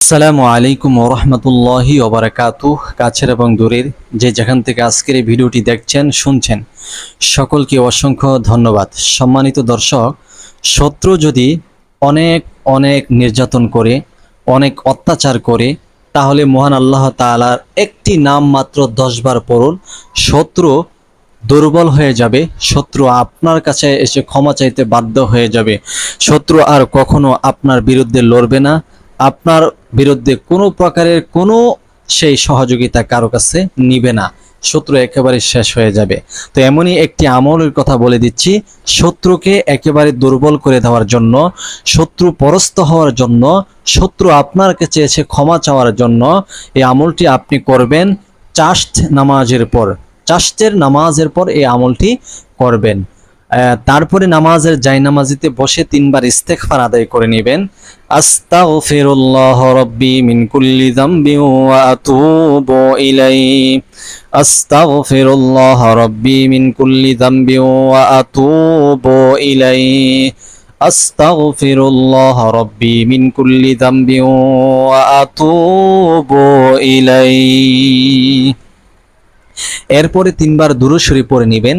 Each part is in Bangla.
আসসালামু আলাইকুম ওরহমতুল্লাহি ওবরাকাতু কাছের এবং দূরের যে যেখান থেকে আজকের এই ভিডিওটি দেখছেন, শুনছেন, সকলকে অসংখ্য ধন্যবাদ। সম্মানিত দর্শক, শত্রু যদি অনেক অনেক নির্যাতন করে, অনেক অত্যাচার করে, তাহলে মহান আল্লাহ তালার একটি নাম মাত্র দশবার পড়ুন, শত্রু দুর্বল হয়ে যাবে, শত্রু আপনার কাছে এসে ক্ষমা চাইতে বাধ্য হয়ে যাবে, শত্রু আর কখনো আপনার বিরুদ্ধে লড়বে না, আপনার বিরুদ্ধে কোনো প্রকারের কোনো সেই সহযোগিতা কারও কাছে নিবে না। শত্রু একেবারে শেষ হয়ে যাবে। তো এমনই একটি আমলের কথা বলে দিচ্ছি, শত্রুকে একেবারে দুর্বল করে দেওয়ার জন্য, শত্রু পরস্ত হওয়ার জন্য, শত্রু আপনার কাছে এসে ক্ষমা চাওয়ার জন্য এই আমলটি আপনি করবেন চাষ্ট নামাজের পর। চাষ্টের নামাজের পর এই আমলটি করবেন। তারপরে নামাজের জায়নামাজিতে বসে তিনবার ইস্তেগফার আদায় করে নেবেন। আস্তাগফিরুল্লাহ রাব্বি মিন কুল্লি যামবি ওয়া আতুবু ইলাইহি। আস্তাগফিরুল্লাহ রাব্বি মিন কুল্লি যামবি ওয়া আতুবু ইলাইহি। আস্তাগফিরুল্লাহ রাব্বি মিন কুল্লি যামবি ওয়া আতুবু ইলাইহি। এরপরে তিনবার দুরূদ শরীফ পড়ে নেবেন।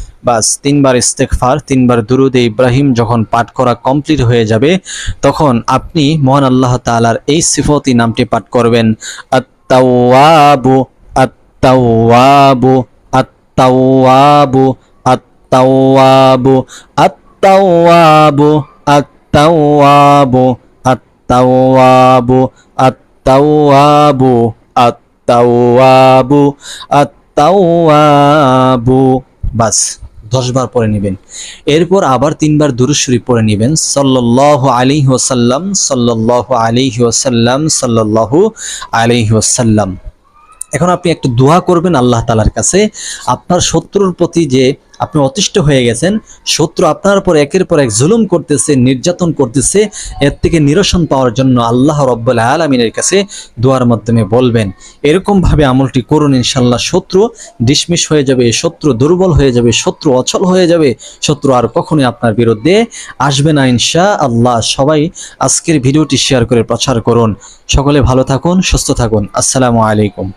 বাস, তিনবার ইস্তেকফার তিনবার দুরুদে ইব্রাহিম যখন পাঠ করা কমপ্লিট হয়ে যাবে, তখন আপনি মহান আল্লাহ তাআলার এই সিফতি নামটি পাঠ করবেন। আত্তাওয়াবু আত্তাওয়াবু আত্তাওয়াবু আত্তাওয়াবু আত্তাওয়াবু আত্তাওয়াবু আত্তাওয়াবু আত্তাওয়াবু আত্তাওয়াবু আত্তাওয়াবু। বাস। দশবার পরে নেবেন। এরপর আবার তিনবার দুরুদ শরীফ পড়ে নেবেন। সাল্লাল্লাহু আলাইহি ওয়াসাল্লাম, সাল্লাল্লাহু আলাইহি ওয়াসাল্লাম, সাল্লাল্লাহু আলাইহি ওয়াসাল্লাম। এখন আপনি একটু দোয়া করবেন আল্লাহ তালার কাছে। আপনার শত্রুর প্রতি যে আপনি অতিষ্ঠ হয়ে গেছেন, শত্রু আপনার পর একের পর এক জুলুম করতেছে, নির্যাতন করতেছে, এর থেকে নিরসন পাওয়ার জন্য আল্লাহ রব্বুল আলমিনের কাছে দোয়ার মাধ্যমে বলবেন, এরকমভাবে আমলটি করুন ইনশাল্লাহ শত্রু ডিসমিস হয়ে যাবে, শত্রু দুর্বল হয়ে যাবে, শত্রু অচল হয়ে যাবে, শত্রু আর কখনোই আপনার বিরুদ্ধে আসবে না ইনশা আল্লাহ সবাই আজকের ভিডিওটি শেয়ার করে প্রচার করুন। সকলে ভালো থাকুন, সুস্থ থাকুন। আসসালামু আলাইকুম।